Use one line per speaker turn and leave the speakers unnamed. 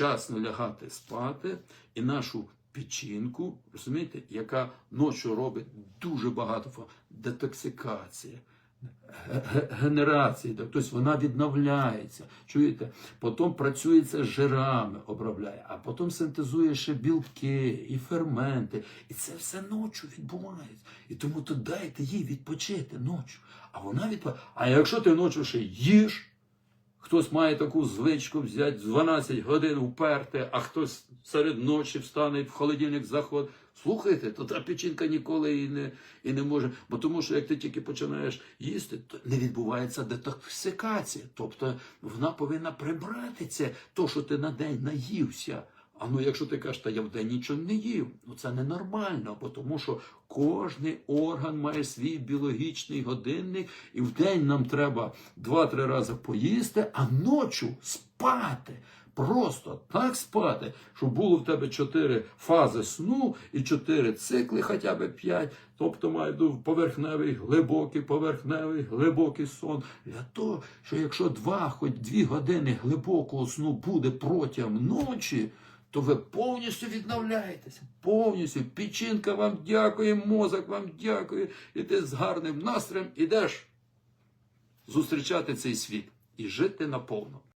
вчасно лягати спати і нашу печінку, розумієте, яка ночі робить дуже багато детоксикації. ге- ге- Генерації, тобто вона відновляється. Чуєте? Потім працюється з жирами, обробляє, а потім синтезує ще білки і ферменти. І це все ночі відбувається. І тому то дайте їй відпочити ночі. А вона відпочиває. А якщо ти ночі ще їш, Хтось має таку звичку взяти з 12 годин уперти, а хтось серед ночі встане в холодильник заход. Слухайте, то та печінка ніколи і не, і не може. Бо тому що як ти тільки починаєш їсти, то не відбувається детоксикація. Тобто вона повинна прибрати це, то, що ти на день наївся. А ну якщо ти кажеш, та я в день нічого не їв, ну це ненормально, бо тому що кожний орган має свій біологічний годинник, і в день нам треба 2-3 рази поїсти, а ночі спати. Просто так спати, щоб було в тебе 4 фази сну і 4 цикли, хоча б 5. Тобто має поверхневий, глибокий, поверхневий, глибокий сон. Для того, що якщо 2, хоч 2 години глибокого сну буде протягом ночі, то ви повністю відновляєтеся. Повністю. Печінка вам дякує, мозок вам дякує, і ти з гарним настроєм ідеш зустрічати цей світ і жити наповно.